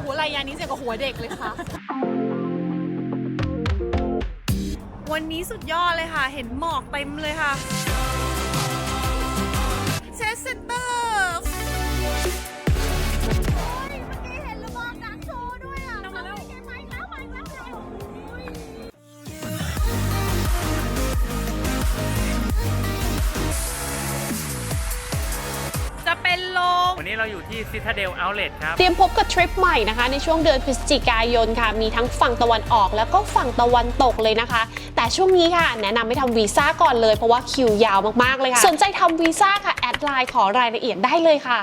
โหรายยานี้เสียกับหัวเด็กเลยค่ะ วันนี้สุดยอดเลยค่ะ เห็นหมอกเต็มเลยค่ะเชสเซนเตอร์ เป็นลม วันนี้เราอยู่ที่ Citadel Outlet ครับ เตรียมพบกับทริปใหม่นะคะ ในช่วงเดือนพฤศจิกายนค่ะ มีทั้งฝั่งตะวันออกแล้วก็ฝั่งตะวันตกเลยนะคะ แต่ช่วงนี้ค่ะ แนะนำให้ทำวีซ่าก่อนเลยเพราะว่าคิวยาวมากๆเลยค่ะ สนใจทำวีซ่าค่ะ แอดไลน์ขอรายละเอียดได้เลยค่ะ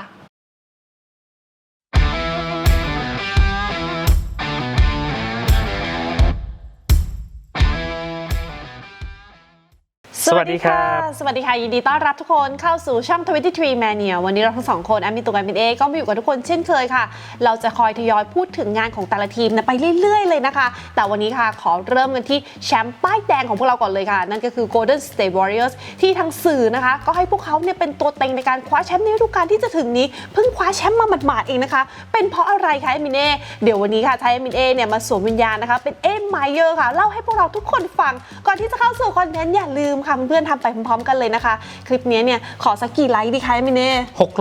สวัสดีครับสวัสดีค่ะ ยินดีต้อนรับทุกคนเข้าสู่ช่อง 23 Mania วันนี้เราทั้งสองคนแอมมี่ตัวกันเป็นเอก็มาอยู่กับทุกคนเช่นเคยค่ะ เราจะคอยทยอยพูดถึงงานของแต่ละทีมนะไปเรื่อยๆเลยนะคะ แต่วันนี้ค่ะขอเริ่มกันที่แชมป์ป้ายแดงของพวกเราก่อนเลยค่ะ นั่นก็คือ Golden State Warriors ที่ทางสื่อนะคะ ก็ให้พวกเขาเนี่ยเป็นตัวเต็งในการคว้าแชมป์ในฤดูกาลที่จะถึงนี้เพิ่งคว้าแชมป์มาหมาดๆเองนะคะ เป็นเพราะอะไรคะเอมมินเอเดี๋ยววันนี้ค่ะไทยเอมมินเอเนี่ยมาสวมวิญญาณนะคะเป็นเอ็มไมเยอร์ค่ะเล่าให้พวกเราทุกคนฟังก่อนที่จะเข้าสู่คอนเทนต์อย่าลืมค่ะเพื่อนๆทำไปพร้อมๆ กันเลยนะคะ คลิปนี้เนี่ยขอสักกี่ไลค์ดีคะเอมินเอ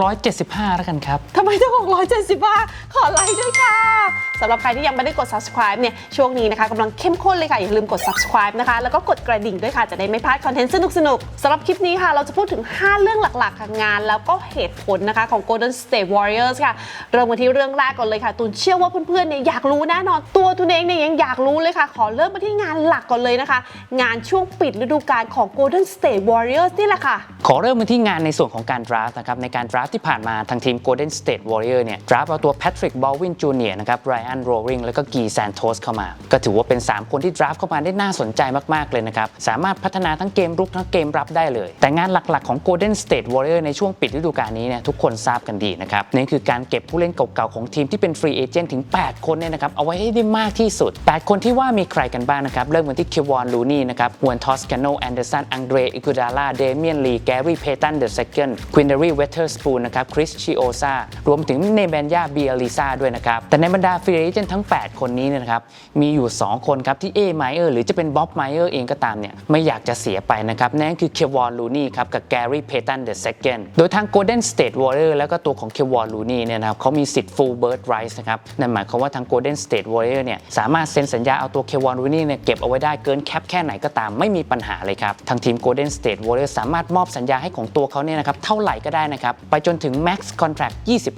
675 แล้วกันครับทำไมต้อง670บาทขอไลค์ด้วยค่ะ สำหรับใครที่ยังไม่ได้กด subscribe เนี่ยช่วงนี้นะคะกำลังเข้มข้นเลยค่ะ อย่าลืมกด subscribe นะคะแล้วก็กดกระดิ่งด้วยค่ะ จะได้ไม่พลาดคอนเทนต์สนุกๆสำหรับคลิปนี้ค่ะ เราจะพูดถึง 5 เรื่องหลักๆค่ะงาน แล้วก็เหตุผลนะคะของ Golden State Warriors ค่ะ เริ่มกันที่เรื่องแรกก่อนเลยค่ะตูนเชื่อว่าเพื่อนๆเนี่ยอยากรู้แน่นอนตัวตูนเองเนี่ยยังอยากรู้เลยค่ะ ขอเริ่มมาที่งานหลักก่อนเลยนะคะ งานช่วงปิดฤดูกาลของ Golden State Warriors นี่แหละค่ะ ขอเริ่มกันที่งานในส่วนของการ draft นะครับในการ draft ที่ผ่านมาทางทีม Golden State Warrior เนี่ย draft เอาตัว Patrick Baldwin Jr. นะครับ Ryan Roaring แล้วก็ Guy Santos เข้ามา ก็ถือว่าเป็น 3 คนที่ draft เข้ามาได้น่าสนใจมาก ๆ เลยนะครับ สามารถพัฒนาทั้งเกมรุกทั้งเกมรับได้เลย แต่งานหลัก ๆ ของ Golden State Warrior ในช่วงปิดฤดูกาลนี้เนี่ยทุกคนทราบกันดีนะครับนั่คือการเก็บผู้เล่นเก่าๆของทีมที่เป็น free agent ถึง 8 คนเนี่ยนะครับเอาไว้ให้ได้มากที่สุด 8 คนที่ว่ามีใครกันบ้างนะครับเริ่มกันที่ Kevon Looney นะครับ Juan Toscano Anderson Andre Iguodala Damian Lee Gary Payton the second Quinnery Weatherspoon นะครับ Chris Chiosa รวมถึงเนเบนยาเบียลิซาด้วยนะครับ แต่ในบรรดาฟรีเอเจนต์ทั้ง 8 คนนี้นะครับ มีอยู่ 2 คนครับที่เอไมเออร์หรือจะเป็นบ๊อบไมเออร์เองก็ตามเนี่ย ไม่อยากจะเสียไปนะครับ นั่นคือเค v อนลูนี่ครับ กับแกรี่เพตันเดอะเซ n d โดยทาง Golden State Warrior แล้วก็ตัวของเค v อนลูนี่เนี่ยนะครับเขามีสิทธิ์ full bird rights นะครับ นั่นหมายความว่าทาง Golden State Warrior เนี่ยสามารถเซ็นสัญญาเอาตัวเค v อนลูนี่เนี่ยเก็บเอาไว้ได้เกินแคปแค่ไหนก็ตามไม่มีปัญหาเลยครับทางทีม Golden State Warrior สามารถมอบสัญญาให้ของตัวเขาเนี่ยนะครับเท่าไหร่ก็ได้นะครับไปจนถึง max contract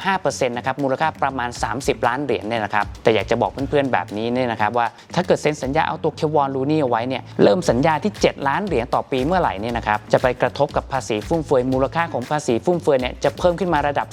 25%นะครับมูลค่าประมาณ 30 ล้านเหรียญเนี่ยนะครับแต่อยากจะบอกเพื่อนๆแบบนี้เนี่ยนะครับว่าถ้าเกิดเซ็นสัญญาเอาตัวเควอนลูนี่เอาไว้เนี่ยเริ่มสัญญาที่ 7 ล้านเหรียญต่อปีเมื่อไหร่เนี่ยนะครับจะไปกระทบกับภาษีฟุ่มเฟือยมูลค่าของภาษีฟุ่มเฟือยเนี่ยจะเพิ่มขึ้นมาระดับ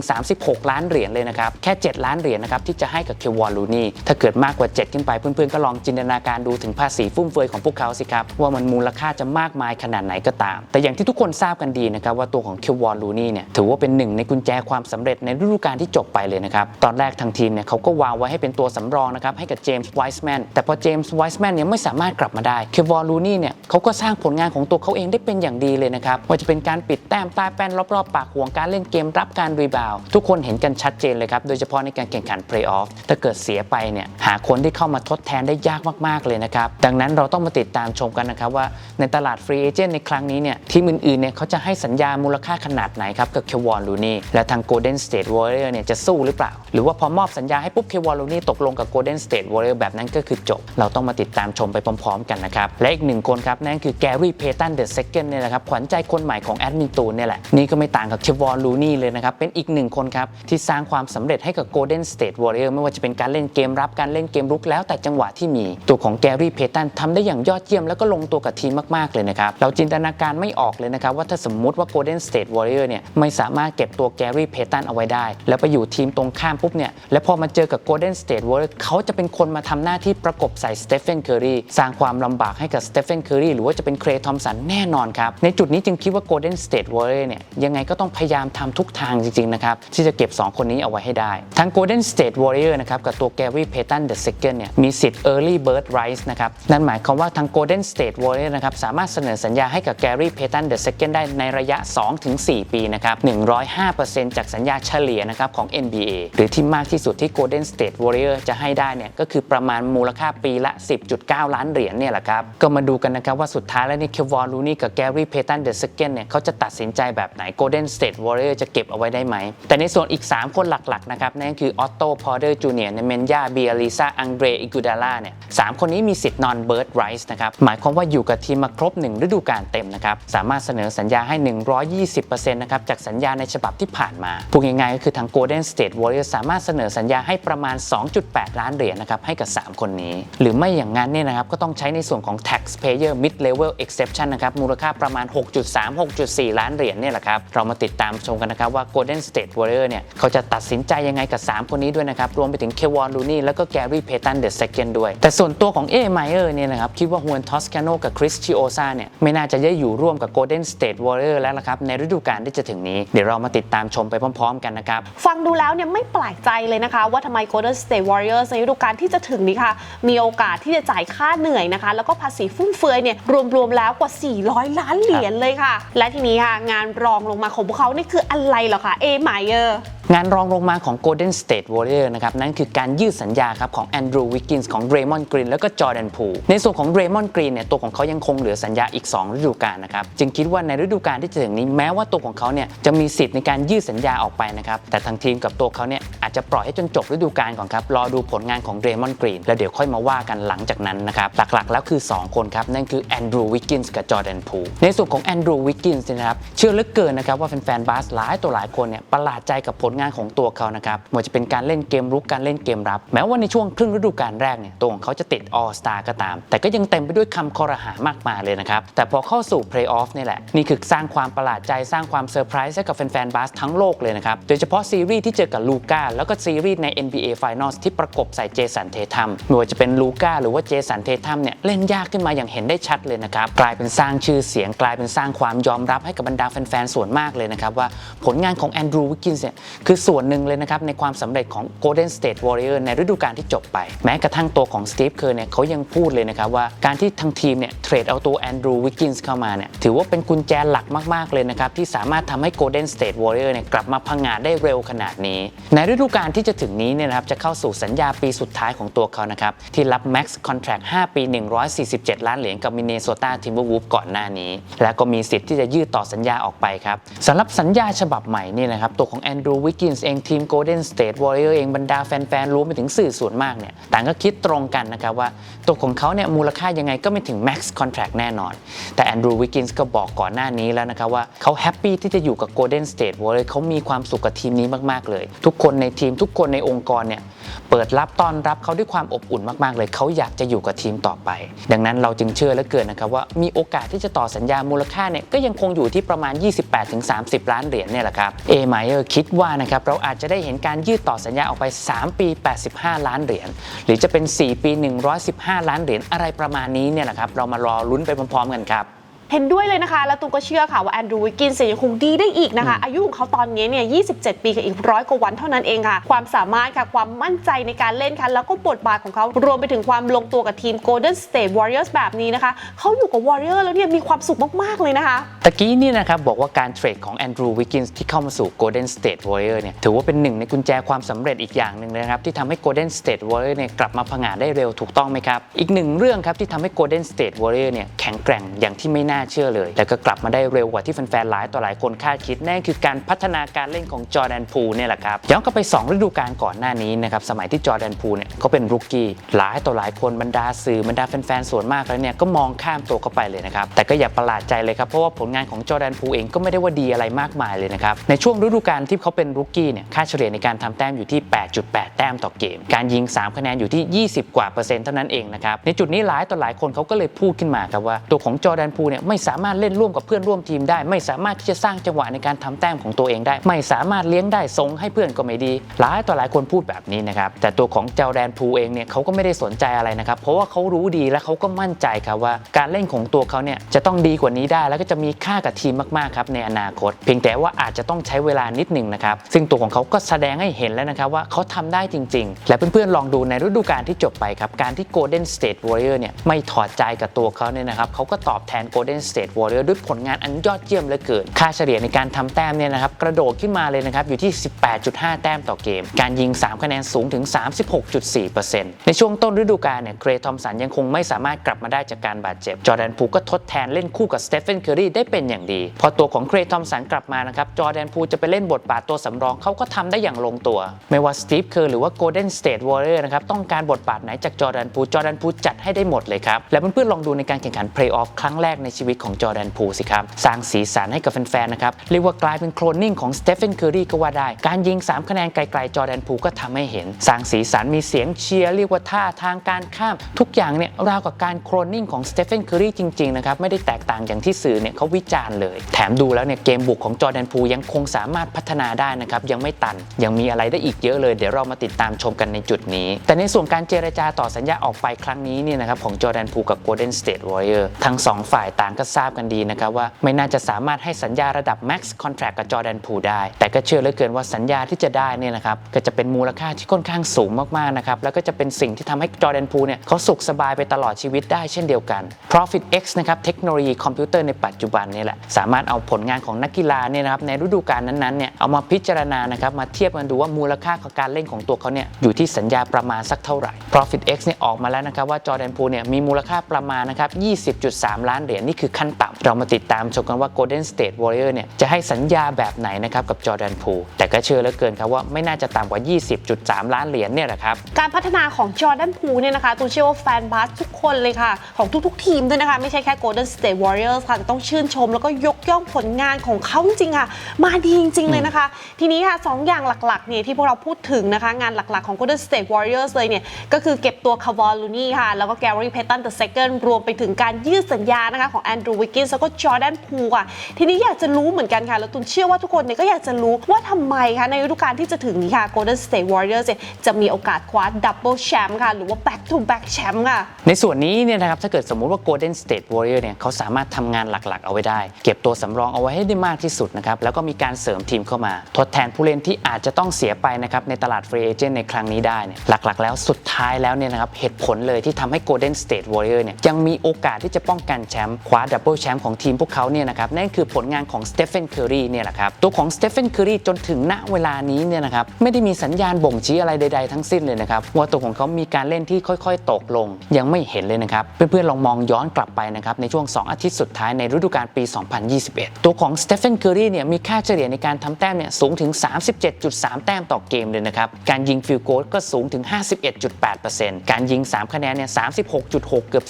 33-36 ล้านเหรียญเลยนะครับแค่ 7 ล้านเหรียญนะครับที่จะให้กับเควอนลูนี่ถ้าเกิดมากกว่า 7 ขึ้นไปเพื่อนๆก็ลองจินตนาการดูถึงภาษีฟุ่มเฟือยของพวกเขาสิครับว่ามันมูลค่าจะมากมายขนาดไหนก็ตาม แต่อย่างที่ทุกคนทราบกันดีนะครับว่าตัวของเควอนลูนี่เนี่ยถือว่าเป็นหนึ่งในกุญแจความสำเร็จในฤดูกาลที่จบไปเลยนะครับ ตอนแรกทางทีมเนี่ยเขาก็วางไว้ให้เป็นตัวสำรองนะครับให้กับเจมส์ไวส์แมนแต่พอเจมส์ไวส์แมนเนี่ยไม่สามารถกลับมาได้เควอนลูนี่เนี่ยเขาก็สร้างผลงานของตัวเขาเองได้เป็นอย่างดีเลยนะครับว่าจะเป็นการปิดแต้มใต้แป้นรอบๆ ปากห่วงการเล่นเกมรับการรีบาวทุกคนเห็นกันชัดเจนเลยครับโดยเฉพาะในการแข่งขันเพลย์ออฟถ้าเกิดเสียไปเนี่ยหาคนที่เข้ามาทดแทนได้ยากมากๆเลยนะครับดังนั้นเราต้องมาติดตามชมกันนะครับว่าในตลาดฟรีเอเจนต์ในครั้งนี้เนี่ยทีมอื่นๆเนี่ยเขาจะให้สัญญามูลค่าขนาดไหนครับกับเควอนลูนี่และทาง Golden State Warrior เนี่ยจะสู้หรือเปล่า หรือว่าพอมอบสัญญาให้ปุ๊บเควอนลูนี่ตกลงกับ Golden State Warrior แบบนั้นก็คือจบ เราต้องมาติดตามชมไปพร้อมๆ กันนะครับ และอีกหนึ่งคนครับ นั่นคือแกรี่เพตันเดอะเซคันเนี่ยนะครับขวัญใจคนใหม่ของแอดมินตูนเนี่ยแหละนี่ก็ไม่ต่างกับเควอนลูนี่เลยนะครับเป็นอีกหนึ่งคนครับที่สร้างความสำเร็จให้กับ Golden State Warrior ไม่ว่าจะเป็นการเล่นเกมรับการเล่นเกมรุกแล้วแต่จังหวะที่มีตัวของแกรี่เพตันทำได้อย่างยอดเยี่ยมแล้วก็ลงตัวกับทีมมากๆเลยนะครับเราจินตนาการไม่ออกเลยนะครับว่าถ้าสมมุติว่า Golden State Warrior เนี่ยไม่สามารถเก็บตัวแกรี่เพตันเอาไว้ได้ แล้วไปอยู่ทีมตรงข้ามปุ๊บเนี่ยแล้วพอมาเจอกับ Golden State Warrior เขาจะเป็นคนมาทำหน้าที่ประกบใส่สเตฟ h นเคอรีสร้างความลำบากให้กับสเตฟ h นเคอรีหรือว่าจะเป็นเครทอมสันแน่นอนครับ ในจุดนี้จึงคิดว่า Golden State Warrior เนี่ยยังไงก็ต้องพยายามทำทุกทางจริงๆนะครับที่จะเก็บ 2 คนนี้เอาไว้ให้ได้ ทั้ง Golden State Warrior นะครับกับตัว Gary Payton the second เนี่ยมีสิทธิ์ early bird rights นะครับนั่นหมายความว่าทาง Golden State Warrior นะครับสามารถเสนอสัญญาให้กับ Gary Payton the second ได้ในระยะ 2-4 ปีนะครับ 105%จากสัญญาเฉลี่ยนะครับของ NBA หรือที่มากที่สุดที่ Golden State Warrior จะให้ได้เนี่ยก็คือประมาณมูลค่าปีละ 10.9 ล้านเหรียญเนี่ยแหละครับ ก็มาดูกันนะครับว่าสุดท้ายแล้วนี่เควอนลูนี่กับแกรี่เพตันเดอะสเกนเนี่ยเขาจะตัดสินใจแบบไหน Golden State Warrior จะเก็บเอาไว้ได้ไหม แต่ในส่วนอีก 3 คนหลักๆนะครับนั่นคือออตโตพอเดอร์จูเนียร์เมนยาเบียลิซาอังเดรอิกูดาล่าเนี่ยสามคนนี้มีสิทธิ์นอนเบิร์ดไรส์นะครับหมายความว่าอยู่กับทีมมาครบ 1 ฤดูกาลเต็มนะครับสามารถเสนอสัญญาให้ 120%นะครับจากสัญญาในฉบับที่ผ่านมาพูดง่ายๆก็คือทาง Golden State Warriors สามารถเสนอสัญญาให้ประมาณ 2.8 ล้านเหรียญนะครับให้กับ 3 คนนี้ หรือไม่อย่างนั้นเนี่ยนะครับก็ต้องใช้ในส่วนของ taxpayer mid level exception นะครับมูลค่าประมาณ 6.3-6.4 ล้านเหรียญเนี่ยแหละครับเรามาติดตามชมกันนะครับว่า Golden State Warriors เนี่ยเขาจะตัดสินใจยังไงกับ 3 คนนี้ด้วยนะครับรวมไปถึงเควอนลูนี่แล้วก็แกรี่เพตันเดอะเซนด้วย แต่ส่วนตัวของเอไมเออร์เนี่ยนะครับคิดว่าฮวนทอสคโนกับคริสชิโอซาเนี่ยไม่น่าจะได้อยู่ร่วมกับ Golden State Warrior แล้วละครับ ในฤดูกาลที่จะถึงนี้ เดี๋ยวเรามาติดตามชมไปพร้อมๆ กันนะครับ ฟังดูแล้วเนี่ยไม่แปลกใจเลยนะคะ ว่าทำไม Golden State Warriors ในฤดูกาลที่จะถึงนี้ค่ะ มีโอกาสที่จะจ่ายค่าเหนื่อยนะคะ แล้วก็ภาษีฟุ่มเฟือยเนี่ยรวมๆแล้วกว่า 400 ล้านเหรียญเลยค่ะ และทีนี้ค่ะงานรองลงมาของพวกเขานี่คืออะไรเหรอคะเอไมเออร์งานรองลงมาของ Golden State Warrior นะครับ นั่นคือการยืดสัญญาครับของ Andrew Wiggins ของ Draymond Green แล้วก็ Jordan Poole ในส่วนของ Draymond Green เนี่ยตัวของเขายังคงเหลือสัญญาอีก 2 ฤดูกาลนะครับ จึงคิดิดว่าในฤดูกาลที่จะถึงนี้แม้ว่าตัวของเขาเนี่ยจะมีสิทธิ์ในการยืดสัญญาออกไปนะครับแต่ทางทีมกับตัวเขาเนี่ยอาจจะปล่อยให้จนจบฤดูกาลก่อนครับรอดูผลงานของ Draymond Green แล้วเดี๋ยวค่อยมาว่ากันหลังจากนั้นนะครับหลักๆ แล้วคือ 2 คนครับนั่นคือ Andrew Wiggins กับ Jordan Poole ในส่วนของ Andrew Wiggins เนี่ยนะครับเชื่อเหลือเกินนะครับว่าแฟนๆบาสหลายตัวหลายคนเนี่ยประหลาดใจกับผลงานของตัวเขานะครับไม่ว่าจะเป็นการเล่นเกมรุกการเล่นเกมรับ แม้ว่าในช่วงครึ่งฤดูกาลแรกเนี่ยตัวของเขาจะติด All Star ก็ตาม แต่ก็ยังเต็มไปด้วยคำคอรหามากมายเลยนะครับแต่พอเข้าสู่ Playoff นี่แหละ นี่คือสร้างความประหลาดใจสร้างความเซอร์ไพรส์ให้กับแฟนๆบาสทั้งโลกเลยนะครับ โดยเฉพาะซีรีส์ที่เจอกับลูก้าแล้วก็ซีรีส์ใน NBA Finals ที่ประกบใส่เจสันเททัมไม่ว่าจะเป็นลูก้าหรือว่าเจสันเททัมเนี่ยเล่นยากขึ้นมาอย่างเห็นได้ชัดเลยนะครับ กลายเป็นสร้างชื่อเสียงกลายเป็นสร้างความยอมรับให้กับบรรดาแฟนๆส่วนมากเลยนะครับว่าผลงานของแอนดรูวิกกินส์เนี่ยคือส่วนหนึ่งเลยนะครับในความสำเร็จของ Golden State Warrior ในฤดูกาลที่จบไป แม้กระทั่งตัวของสตีฟเคอร์เนี่ยเขายังพูดเลยนะครับว่าการที่ทางทีมเนี่ยเทรดเอาตัวแอนดรูวิกกินส์เข้ามาเนี่ยถือว่าเป็นกุญแจหลักมาก ๆ เลยนะครับ ที่สามารถทำให้ Golden State Warrior เนี่ยกลับมาพังงาได้เร็วขนาดนี้ ในฤดูกาลที่จะถึงนี้เนี่ยนะครับจะเข้าสู่สัญญาปีสุดท้ายของตัวเขานะครับ ที่รับ Max Contract 5 ปี 147 ล้านเหรียญกับมินเนโซตาทิมเบอร์วูฟก่อนหน้านี้ และก็มีสิทธิ์ที่จะยืดต่อสัญญาออกไปครับสำหรับสัญญาฉบับใหม่นี่นะครับตัวของแอนดรูวิกกินส์เองทีม Golden State Warrior เองบรรดาแฟนๆรวมไปถึงสื่อส่วนมากเนี่ยต่างก็คิดตรงกันนะครับว่าตัวของเขาเนี่ยมูลค่ายังไงก็ไม่ถึง Max Contract แน่นอน แต่แอนดรูวิกกินส์ก็บอกก่อนหน้านี้แล้วนะครับว่าเขาแฮปปี้ที่จะอยู่กับ Golden State Warrior เขามีความสุขกับทีมนี้มากๆเลย ทุกคนในทีมทุกคนในองค์กรเนี่ยเปิดรับต้อนรับเขาด้วยความอบอุ่นมากๆเลย เขาอยากจะอยู่กับทีมต่อไป ดังนั้นเราจึงเชื่อเหลือเกินนะครับว่ามีโอกาสที่จะต่อสัญญามูลค่าเนี่ยก็ยังคงอยู่ที่ประมาณ 28-30 ล้านเหรียญเนี่ยแหละครับเอไมเออร์คิดว่านะครับเราอาจจะได้เห็นการยืดต่อสัญญาออกไป 3 ปี 85 ล้านเหรียญหรือจะเป็น 4 ปี 115 ล้านเหรียญอะไรประมาณนี้เนี่ยแหละครับเรามารอลุ้นไปพร้อมๆกันครับ เห็นด้วยเลยนะคะ แล้วตูมก็เชื่อค่ะว่าแอนดรูวิกกินส์ยังคงดีได้อีกนะคะ อายุของเขาตอนนี้เนี่ย27 ปีกับอีกร้อยกว่าวันเท่านั้นเองค่ะ ความสามารถค่ะ ความมั่นใจในการเล่นค่ะ แล้วก็บทบาทของเขารวมไปถึงความลงตัวกับทีม Golden State Warriors แบบนี้นะคะ เขาอยู่กับ Warrior แล้วเนี่ยมีความสุขมาก ๆ เลยนะคะตะกี้นี่นะครับบอกว่าการเทรดของแอนดรูวิกกินส์ที่เข้ามาสู่ Golden State Warrior เนี่ยถือว่าเป็นหนึ่งในกุญแจความสำเร็จอีกอย่างหนึ่งเลยนะครับที่ทำให้ Golden State Warrior เนี่ยกลับมาผงาดได้เร็วถูกต้องไหมครับอีกหนึ่งเรื่องครับที่ทำให้ Golden State Warrior เนี่ยแข็งแกร่งอย่างที่ไม่น่าเชื่อเลย แต่ก็กลับมาได้เร็วกว่าที่แฟนๆหลายต่อหลายคนคาดคิดนั่นคือการพัฒนาการเล่นของจอร์แดนพูเนี่ยแหละครับย้อนกลับไป 2 ฤดูกาลก่อนหน้านี้นะครับสมัยที่จอร์แดนพูเนี่ยเขาเป็นรุกกี้หลายต่อหลายคนบรรดาสื่อบรรดาแฟนๆส่วนมากแล้วเนี่ยก็มองข้ามตัวเขาไปเลยนะครับแต่ก็อย่าประหลาดใจเลยครับเพราะว่าผลงานของจอร์แดนพูเองก็ไม่ได้ว่าดีอะไรมากมายเลยนะครับในช่วงฤดูกาลที่เขาเป็นรุกกี้เนี่ยค่าเฉลี่ยในการทำแต้มอยู่ที่ 8.8 แต้มต่อเกม การยิง 3 คะแนนอยู่ที่ 20 กว่าเปอร์เซ็นต์เท่านั้นเองนะครับในจุดนี้หลายต่อหลายคนเขาก็เลยพูดขึ้นมาครับว่าตัวของจอร์แดนพูเนี่ยไไม่สามารถเล่นร่วมกับเพื่อนร่วมทีมได้ ไม่สามารถที่จะสร้างจังหวะในการทำแต้มของตัวเองได้ ไม่สามารถเลี้ยงได้ทรงให้เพื่อนก็ไม่ดี หลายต่อหลายคนพูดแบบนี้นะครับแต่ตัวของเจอร์แดนพูเองเนี่ยเขาก็ไม่ได้สนใจอะไรนะครับเพราะว่าเขารู้ดีและเขาก็มั่นใจครับว่า การเล่นของตัวเขาเนี่ยจะต้องดีกว่านี้ได้ แล้วก็จะมีค่ากับทีมมากๆครับในอนาคต เพียงแต่ว่าอาจจะต้องใช้เวลานิดหนึ่งนะครับซึ่งตัวของเขาก็แสดงให้เห็นแล้วนะครับว่าเขาทำได้จริง ๆ และเพื่อนๆลองดูในฤดูกาลที่จบไปครับการที่ Golden State Warrior เนี่ยไม่ถอดใจกับตัวเขาเนี่ยนะครับเขาก็ตอบแทน Golden Golden State Warrior ด้วยผลงานอันยอดเยี่ยมเหลือเกิน ค่าเฉลี่ยในการทำแต้มเนี่ยนะครับกระโดดขึ้นมาเลยนะครับอยู่ที่ 18.5 แต้มต่อเกม การยิง 3 คะแนนสูงถึง 36.4%ในช่วงต้นฤดูกาลเนี่ยเกรย์ทอมสันยังคงไม่สามารถกลับมาได้จากการบาดเจ็บ จอร์แดนพูก็ทดแทนเล่นคู่กับสเตฟ e n นเคอรีได้เป็นอย่างดี พอตัวของเกรย์ทอมสันกลับมานะครับจอร์แดนพูจะไปเล่นบทบาทตัวสำรองเขาก็ทำได้อย่างลงตัว ไม่ว่าสตีฟเคอร์หรือว่าโกลเด้นสเตทวอร์เรอร์นะครับต้องการบทบาทไหนจากจอร์แดนพูจอร์แดนพูจัดให้ได้หมดเลยครับและเพื่อนๆลองดูในการแข่งขันเพลย์ออฟครั้งแรกในชีวิตของจอแดนพูสิครับ สร้างสีสันให้กับแฟนๆ นะครับ เรียกว่ากลายเป็นโคลนนิ่งของสเตฟ e n นเคอรีก็ว่าได้ การยิง 3 คะแนนไกลๆ จอแดนพูก็ทำให้เห็น สร้างสีสันมีเสียงเชียร์เรียกว่าท่าทางการข้าม ทุกอย่างเนี่ยราวกับการโคลนนิ่งของสเตฟ e n นเคอรีจริงๆ นะครับ ไม่ได้แตกต่างอย่างที่สื่อเนี่ยเขาวิจารณ์เลย แถมดูแล้วเนี่ยเกมบุกของจอแดนพูยังคงสามารถพัฒนาได้นะครับยังไม่ตันยังมีอะไรได้อีกเยอะเลย เดี๋ยวเรามาติดตามชมกันในจุดนี้ แต่ในส่วนการเจรจาต่อสัญญาออกไปครั้งนี้เนี่ยนะครับของจอแดนพูกับ Golden State Warrior ทั้งสองฝ่ายต่างก็ทราบกันดีนะครับว่าไม่น่าจะสามารถให้สัญญาระดับ Max Contract กับจอแดนพูได้ แต่ก็เชื่อเหลือเกินว่าสัญญาที่จะได้เนี่ยนะครับก็จะเป็นมูลค่าที่ค่อนข้างสูงมากๆนะครับแล้วก็จะเป็นสิ่งที่ทำให้จอแดนพูเนี่ยเขาสุขสบายไปตลอดชีวิตได้เช่นเดียวกัน Profit X นะครับเทคโนโลยีคอมพิวเตอร์ในปัจจุบันนี่แหละสามารถเอาผลงานของนักกีฬาเนี่ยนะครับในฤดูกาลนั้นๆเนี่ยเอามาพิจารณานะครับมาเทียบกันดูว่ามูลค่าของการเล่นของตัวเขาเนี่ยอยู่ที่สัญญาประมาณสักเท่าไหร่ Profit X เนี่ยออกมาแล้วนะครับว่าจอแดนพูเนี่ยมีมูลค่าประมาณนะครับ20.3 ล้านเหรียญนี่คือขั้นต่ำเรามาติดตามชมกันว่า Golden State Warrior เนี่ยจะให้สัญญาแบบไหนนะครับกับจอร์แดนพูแต่ก็เชื่อเหลือเกินครับว่าไม่น่าจะต่ำกว่า 20.3 ล้านเหรียญเนี่ยแหละครับการพัฒนาของจอร์แดนพูเนี่ยนะคะตูนเชื่อว่าแฟนบาสทุกคนเลยค่ะ ของทุกๆ ทีมด้วยนะคะ ไม่ใช่แค่ Golden State Warriors ค่ะแต่ต้องชื่นชมแล้วก็ยกย่องผลงานของเขาจริงๆค่ะ มาดีจริง ๆ เลยนะคะ ทีนี้ค่ะสองอย่างหลักๆเนี่ยที่พวกเราพูดถึงนะคะ งานหลักๆของ Golden State Warriors เลยเนี่ยก็คือเก็บตัวคาวอลลูนี่ค่ะ แล้วก็แกรี่เพตันเดอะเซคันรวมไปถึงการยืดสัญญานะคะของแอนดรูวิกกินส์แล้วก็จอร์แดนพูค่ะทีนี้อยากจะรู้เหมือนกันค่ะ แล้วตุนเชื่อว่าทุกคนเนี่ยก็อยากจะรู้ว่าทำไมคะในฤดูกาลที่จะถึงนี้ค่ะ Golden State Warriors เนี่ยจะมีโอกาสคว้าดับเบิลแชมป์ค่ะ หรือว่า back to back แชมป์ค่ะ ในส่วนนี้เนี่ยนะครับถ้าเกิดสมมุติว่า Golden State Warrior เนี่ยเขาสามารถทำงานหลักๆ เอาไว้ได้ เก็บตัวสำรองเอาไว้ให้ได้มากที่สุดนะครับแล้วก็มีการเสริมทีมเข้ามา ทดแทนผู้เล่นที่อาจจะต้องเสียไปนะครับในตลาดฟรีเอเจนต์ในครั้งนี้ได้เนี่ยหลักๆ แล้วสุดท้ายแล้วเนี่ยนะครับเหตุผลเลยที่ทำให้ Golden State Warrior เนี่ยยังมีโอกาสที่จะป้องกันแชมป์คว้าดับเบิลแชมป์ของทีมพวกเขาเนี่ยนะครับนั่นคือผลงานของ Stephen Curry เนี่ยแหละครับตัวของ Stephen Curry จนถึงณเวลานี้เนี่ยนะครับไม่ได้มีสัญญาณบ่งชี้อะไรใด ๆ ทั้งสิ้นเลยนะครับว่าตัวของเขามีการเล่นที่ค่อย ๆ ตกลง ยังไม่เห็นเลยนะครับเพื่อนๆลองมองย้อนกลับไปนะครับในช่วง 2 อาทิตย์สุดท้ายในฤดูกาลปี 2021 ตัวของ Stephen Curry เนี่ยมีค่าเฉลี่ยในการทำแต้มเนี่ยสูงถึง 37.3 แต้มต่อเกมเลยนะครับการยิงฟิลโกลก็สูงถึง 51.8%การยิง 3 คะแนนเนี่ย36.6 เกือบ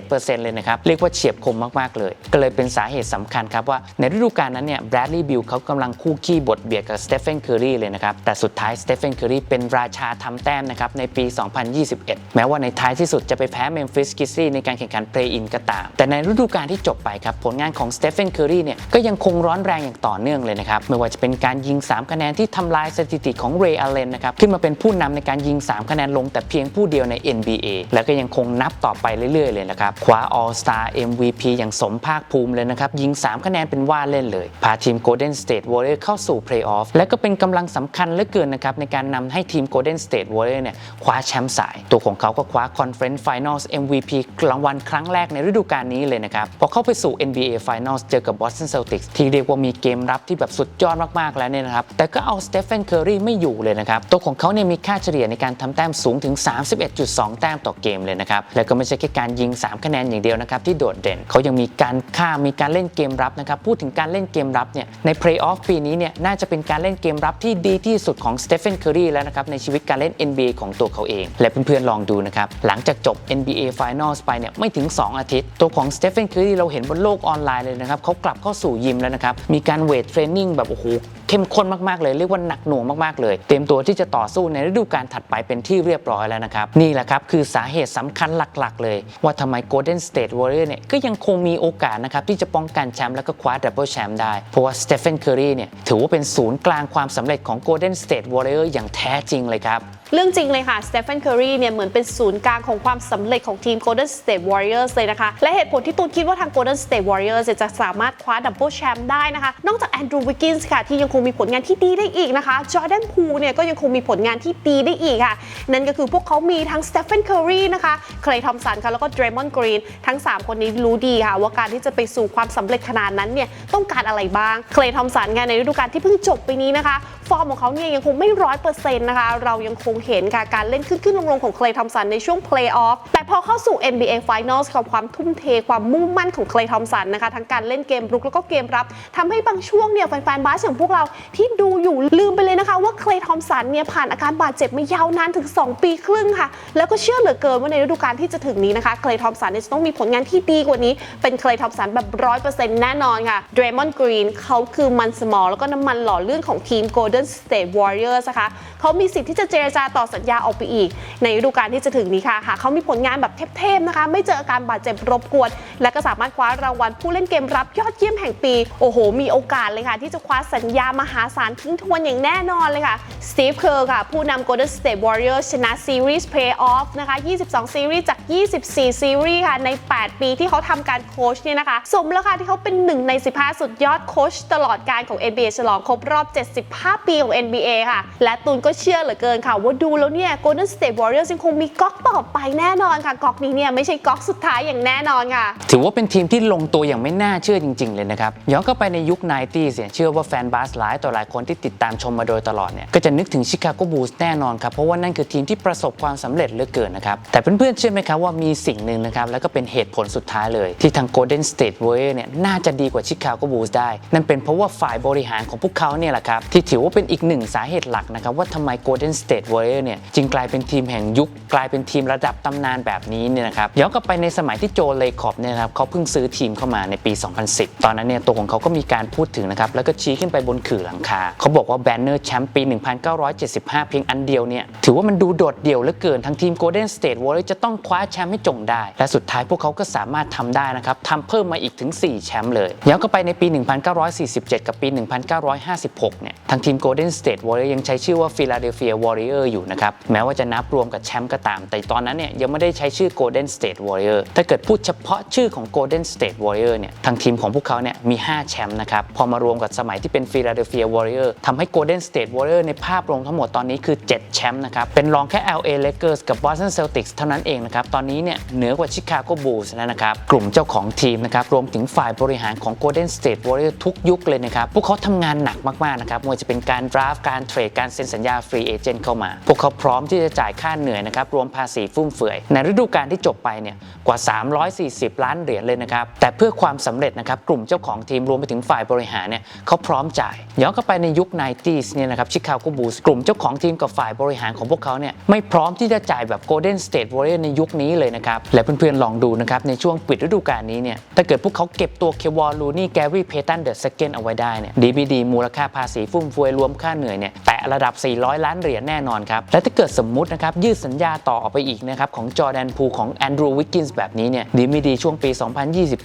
37%เลยนะครับเรียกว่าเฉียบคมมาก ๆ เลย ก็เลยเป็นสาเหตุสำคัญครับว่าในฤดูกาลนั้นเนี่ยแบรดลีย์บิลเขากำลังคู่ขี้บทเบียดกับสเตฟ h นเคอรีเลยนะครับ แต่สุดท้ายสเตฟ h นเคอรีเป็นราชาทำแต้มนะครับในปี 2021 แม้ว่าในท้ายที่สุดจะไปแพ้เมมฟิสกิซี่ในการแข่งขันเพลย์อินก็ตาม แต่ในฤดูกาลที่จบไปครับผลงานของสเตฟ h นเคอรีเนี่ยก็ยังคงร้อนแรงอย่างต่อเนื่องเลยนะครับไม่ว่าจะเป็นการยิง 3 คะแนนที่ทำลายสถิติของเรย์อเลนนะครับขึ้นมาเป็นผู้นำในการยิง 3 คะแนนลง แต่เพียงผู้เดียวใน NBA แล้วก็ยังคงนับต่อไปเรื่อยๆ เลยนะครับคว้า All Star MVP อย่างสมภาคภูมิเลยนะครับ ยิง 3 คะแนนเป็นว่าเล่นเลย พาทีม Golden State Warriors เข้าสู่ Playoff และก็เป็นกำลังสำคัญเหลือเกินนะครับ ในการนำให้ทีม Golden State Warriors เนี่ยคว้าแชมป์สาย ตัวของเขาก็คว้า Conference Finals MVP รางวัลครั้งแรกในฤดูกาลนี้เลยนะครับ พอเข้าไปสู่ NBA Finals เจอกับ Boston Celtics ที่เรียกว่ามีเกมรับที่แบบสุดยอดมากๆแล้วเนี่ยนะครับแต่ก็เอา Stephen Curry ไม่อยู่เลยนะครับตัวของเขาเนี่ยมีค่าเฉลี่ยในการทำแต้มสูงถึง 31.2 แต้มต่อเกมเลยนะครับแล้วก็ไม่ใช่แค่การยิง 3 คะแนนอย่างเดียวนะครับที่โดดเด่นเขายังมีการฆ่ามีการเล่นเกมรับนะครับพูดถึงการเล่นเกมรับเนี่ยใน Playoff ปีนี้เนี่ยน่าจะเป็นการเล่นเกมรับที่ดีที่สุดของ Stephen Curry แล้วนะครับในชีวิตการเล่น NBA ของตัวเขาเอง และเพื่อนๆลองดูนะครับหลังจากจบ NBA Finals ไปเนี่ยไม่ถึง 2 อาทิตย์ ตัวของ Stephen Curry เราเห็นบนโลกออนไลน์เลยนะครับเขากลับเข้าสู่ยิมแล้วนะครับมีการเวทเทรนนิ่งแบบโอ้โหเข้มข้นมากๆเลยเรียกว่าหนักหน่วงมากๆเลย เตรียมตัวที่จะต่อสู้ในฤดูกาลถัดไปเป็นที่เรียบร้อยแล้วนะครับนี่แหละครับคือสาเหตุสำคัญหลักๆ เลย ว่าทำไม Golden State Warrior เนี่ยก็ยังคงมีโอกาสนะครับที่จะป้องกันแชมป์แล้วก็คว้าดับเบิลแชมป์ได้ เพราะว่าสเตฟานเคอรีเนี่ยถือว่าเป็นศูนย์กลางความสำเร็จของ Golden State Warrior อย่างแท้จริงเลยครับเรื่องจริงเลยค่ะสเตฟ a นเคอรีเนี่ยเหมือนเป็นศูนย์กลางของความสำเร็จของทีม Golden State Warriors เลยนะคะ และเหตุผลที่ตูนคิดว่าทาง Golden State Warriors จะสามารถคว้าดับเบิลแชมป์ได้นะคะ นอกจากแอนดรูว์วิกกินส์ค่ะ ที่ยังคงมีผลงานที่ดีได้อีกนะคะจอร์แดนพูเนี่ยก็ยังคงมีผลงานที่ดีได้อีกค่ะ นั่นก็คือพวกเขามีทั้งสเตฟ a นเคอรีนะคะเคลย์ทอมสันค่ะแล้วก็เดรมอนกรีนทั้ง 3 คนนี้รู้ดีค่ะ ว่าการที่จะไปสู่ความสำเร็จขนาดนั้นเนี่ยต้องการอะไรบ้างเคลย์ทอมสันงานในฤดูกาลที่เพิ่งจบไปนี้นะคะฟอร์มของเขาเนี่ยยังคงไม่ร้อยเปอร์เซ็นต์นะคะ เรายังคงเห็นค่ะการเล่นขึ้นขึ้นลงลงของเคลย์ทอมสันในช่วงเพลย์ออฟแต่พอเข้าสู่ NBA Finals กับความทุ่มเทความมุ่งมั่นของเคลย์ทอมสันนะคะทั้งการเล่นเกมรุกแล้วก็เกมรับทำให้บางช่วงเนี่ยแฟนๆบาสอย่างพวกเราที่ดูอยู่ลืมไปเลยนะคะว่าเคลย์ทอมสันเนี่ยผ่านอาการบาดเจ็บมายาวนานถึง 2 ปีครึ่งค่ะ แล้วก็เชื่อเหลือเกินว่าในฤดูกาลที่จะถึงนี้นะคะเคลย์ทอมสันเนี่ยจะต้องมีผลงานที่ดีกว่านี้ เป็นเคลย์ทอมสันแบบร้อยเปอร์เซ็นต์แน่นอนค่ะเดรมอนกรีนเขาคือมันสมอลแล้วก็น้ำมันหล่อลื่นของทีม Golden State Warriors นะคะเขามีสิทธิ์ที่จะเจรจาต่อสัญญาออกไปอีก ในฤดูกาลที่จะถึงนี้ค่ะหากเขามีผลงานแบบเทพๆนะคะ ไม่เจออาการบาดเจ็บรบกวน และก็สามารถคว้ารางวัลผู้เล่นเกมรับยอดเยี่ยมแห่งปี โอ้โห มีโอกาสเลยค่ะ ที่จะคว้าสัญญามหาศาลทิ้งทวนอย่างแน่นอนเลยค่ะสตีฟเคอร์ค่ะ ผู้นำ Golden State Warriors ชนะซีรีส์ Playoff นะคะ 22 ซีรีส์จาก 24 ซีรีส์ค่ะ ใน 8 ปีที่เขาทำการโค้ชเนี่ยนะคะ สมแล้วค่ะที่เขาเป็นหนึ่งใน 15 สุดยอดโค้ชตลอดการของ NBA ฉลองครบรอบ 75ปีของ NBA ค่ะ และตูนก็เชื่อเหลือเกินค่ะ ว่าดูแล้วเนี่ย Golden State Warriors ยังคงมีก๊อกต่อไปแน่นอนค่ะ ก๊อกนี้เนี่ยไม่ใช่ก๊อกสุดท้ายอย่างแน่นอนค่ะ ถือว่าเป็นทีมที่ลงตัวอย่างไม่น่าเชื่อจริง ๆ เลยนะครับ ย้อนกลับไปในยุค 90เนี่ยเชื่อว่าแฟนบาสหลายต่อหลายคนที่ติดตามชมมาโดยตลอดเนี่ยก็จะนึกถึงชิคาโกบูลส์แน่นอนครับเพราะว่านั่นคือทีมที่ประสบความสำเร็จเหลือเกินนะครับแต่เพื่อนๆเชื่อไหมครับว่ามีสิ่งหนึ่งนะครับแล้วก็เป็นเหตุผลสุดท้ายเลย ที่ทาง Golden State Warriors เนี่ยน่าจะดีกว่าชิคาโกบูลส์ได้ นั่นเป็นเพราะว่าฝ่ายบริหารของพวกเขาเนี่ยแหละครับที่ถือว่าเป็นอีกหนึ่งสาเหตุหลักนะครับว่าทำไม Golden State Warriors เนี่ยจึงกลายเป็นทีมแห่งยุค กลายเป็นทีมระดับตำนานแบบนี้เนี่ยนะครับย้อนกลับไปในสมัยที่โจเลคอบเนี่ยครับเขาเพิ่งซื้อทีมเข้ามาในปี 2010 ตอนนั้นเนี่ยตัวของเขาก็มีการพูดถึงนะครับแล้วก็ชี้ขึ้นไปบนขื่อหลังคา เขาบอกว่าแบนเนอร์แชมป์ปี 1975 เพียงอันเดียวเนี่ยถือว่ามันดูโดดเดี่ยวเหลือเกินทั้งทีม Golden State Warriors จะต้องคว้าแชมป์ให้จงได้ และสุดท้ายพวกเขาก็สามารถทำได้นะครับทำเพิ่มมาอีกถึง 4 แชมป์เลยย้อนกลับไปในปี 1947 กับปี 1956 เนี่ยทางทีม Golden State Warrior ยังใช้ชื่อว่า Philadelphia Warrior อยู่นะครับ แม้ว่าจะนับรวมกับแชมป์ก็ตาม แต่ตอนนั้นเนี่ยยังไม่ได้ใช้ชื่อ Golden State Warrior ถ้าเกิดพูดเฉพาะชื่อของ Golden State Warrior เนี่ยทางทีมของพวกเขาเนี่ยมี 5 แชมป์นะครับ พอมารวมกับสมัยที่เป็น Philadelphia Warrior ทำให้ Golden State Warrior ในภาพรวมทั้งหมดตอนนี้คือ 7 แชมป์นะครับ เป็นรองแค่ LA Lakers กับ Boston Celtics เท่านั้นเองนะครับ ตอนนี้เนี่ยเหนือกว่า Chicago Bulls แล้วนะครับ กลุ่มเจ้าของทีมนะครับ รวมถึงฝ่ายบริหารของ Golden State Warrior ทุกยุคเลยนะครับ พวกเขาทำงานหนักมากๆนะครับไม่ว่าจะเป็นการ draft การเทรดการเซ็นสัญญา free agent เข้ามา พวกเขาพร้อมที่จะจ่ายค่าเหนื่อยนะครับรวมภาษีฟุ่มเฟือย ในฤดูกาลที่จบไปเนี่ยกว่า 340 ล้านเหรียญเลยนะครับ แต่เพื่อความสำเร็จนะครับกลุ่มเจ้าของทีมรวมไปถึงฝ่ายบริหารเนี่ยเขาพร้อมจ่ายย้อนกลับไปในยุค 90s เนี่ยนะครับชิคาโกบูลส์กลุ่มเจ้าของทีมกับฝ่ายบริหารของพวกเขาเนี่ยไม่พร้อมที่จะจ่ายแบบ Golden State Warriors ในยุคนี้เลยนะครับและเพื่อนๆลองดูนะครับในช่วงปิดฤดูกาลนี้เนี่ยถ้าเกิดพวกเขาเก็บตัวเควอลลูนี่แกรี่เพตันเดอะเซเกนเอาไว้ได้เนี่ยดีดีมูลค่าภาษีฟุ่มเฟือยรวมค่าเหนื่อยเนี่ยแตะระดับ 400 ล้านเหรียญแน่นอนครับ และถ้าเกิดสมมุตินะครับ ยืดสัญญาต่อออกไปอีกนะครับ ของจอแดนพูของแอนดรูว์วิกกินส์แบบนี้เนี่ยดีไม่ดีช่วงปี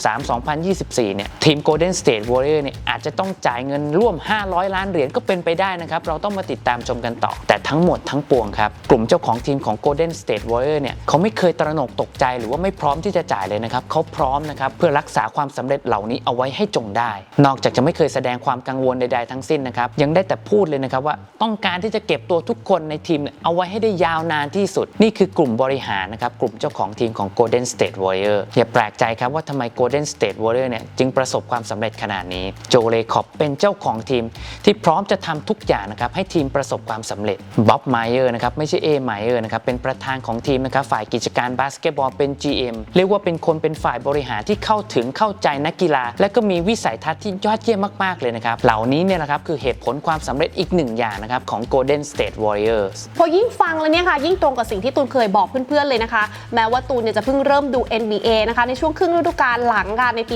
2023-2024 เนี่ย ทีม Golden State Warriors เนี่ยอาจจะต้องจ่ายเงินร่วม 500 ล้านเหรียญก็เป็นไปได้นะครับ เราต้องมาติดตามชมกันต่อ แต่ทั้งหมดทั้งปวงครับ กลุ่มเจ้าของทีมของ Golden State Warriors เนี่ยเขาไม่เคยตระหนกตกใจหรือว่าไม่พร้อมที่จะจ่ายเลยนะครับเขาพร้อมนะครับเพื่อรักษาความสำเร็จเหล่านี้เอาไว้ให้จงได้ นอกจากจะไม่เคยแสดงความกังวลใดๆทั้งสิ้นนะครับยังได้แต่พูดเลยนะครับว่าต้องการที่จะเก็บตัวทุกคนในทีมเอาไว้ให้ได้ยาวนานที่สุด นี่คือกลุ่มบริหารนะครับ กลุ่มเจ้าของทีมของ Golden State Warriors อย่าแปลกใจครับว่าทำไม Golden State Warriors เนี่ยจึงประสบความสำเร็จขนาดนี้ โจเลคอบเป็นเจ้าของทีม ที่พร้อมจะทำทุกอย่างนะครับให้ทีมประสบความสำเร็จบ๊อบไมเออร์นะครับไม่ใช่เอไมเออร์นะครับเป็นประธานของทีมนะครับฝ่ายกิจการบาสเกตบอลเป็น GM เรียกว่าเป็นคนเป็นฝ่ายบริหารที่เข้าถึงเข้าใจนักกีฬา และก็มีวิสัยทัศน์ที่ยอดเยี่ยมมากๆเลยนะครับเหล่านี้เนี่ยนะครับคือเหตุผลความสำเร็จอีกหนึ่งอย่างนะครับของ Golden State Warriors พอยิ่งฟังแล้วเนี่ยค่ะ ยิ่งตรงกับสิ่งที่ตูนเคยบอกเพื่อนๆเลยนะคะ แม้ว่าตูนเนี่ยจะเพิ่งเริ่มดู NBA นะคะในช่วงครึ่งฤดูกาลหลังค่ะในปี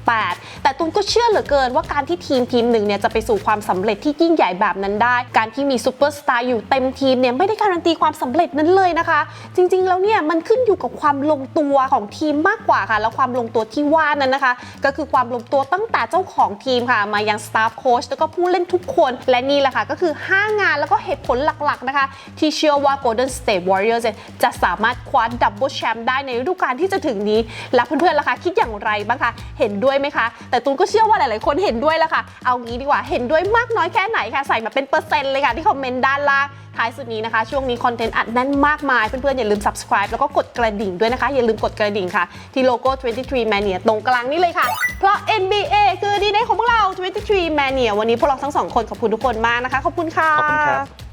2018 แต่ตูนก็เชื่อเหลือเกินว่าการที่ทีมทีมหนึ่งเนี่ยจะไปสู่ความสำเร็จที่ยิ่งใหญ่แบบนั้นได้ การที่มีซูเปอร์สตาร์อยู่เต็มทีมเนี่ยไม่ได้การันตีความสำเร็จนั้นเลยนะคะ จริงๆแล้วเนี่ยมันขึ้นอยู่กับความลงตัวของทีมมากกว่าค่ะ แล้วความลงตัวที่ว่านั้นนะคะ ก็คือความลงตัวตั้งแต่เจ้าของทีมค่ะ มายังสตาฟโค้ชแล้วก็ผู้เล่นทุกคนและนี่แหละค่ะก็คือ 5 งานแล้วก็เหตุผลหลักๆนะคะ ที่เชื่อว่า Golden State Warriors จะสามารถคว้าดับเบิลแชมป์ได้ในฤดูกาลที่จะถึงนี้ และเพื่อนๆล่ะคะคิดอย่างไรบ้างคะ เห็นด้วยไหมคะ แต่ตูนก็เชื่อว่าหลายๆ คนเห็นด้วยแล้วค่ะ เอางี้ดีกว่าเห็นด้วยมากน้อยแค่ไหนค่ะใส่มาเป็นเปอร์เซ็นต์เลยค่ะที่คอมเมนต์ด้านล่างท้ายสุดนี้นะคะ ช่วงนี้คอนเทนต์อัดแน่นมากมาย เพื่อนๆ อย่าลืม subscribe แล้วก็กดกระดิ่งด้วยนะคะ อย่าลืมกดกระดิ่งค่ะ ที่โลโก้ 23 Mania ตรงกลางนี้เลยค่ะ เพราะ NBA คือดีเดย์ของพวกเรา 23 Mania วันนี้พวกเราทั้งสองคนขอบคุณทุกคนมากนะคะ ขอบคุณค่ะขอบคุณครับ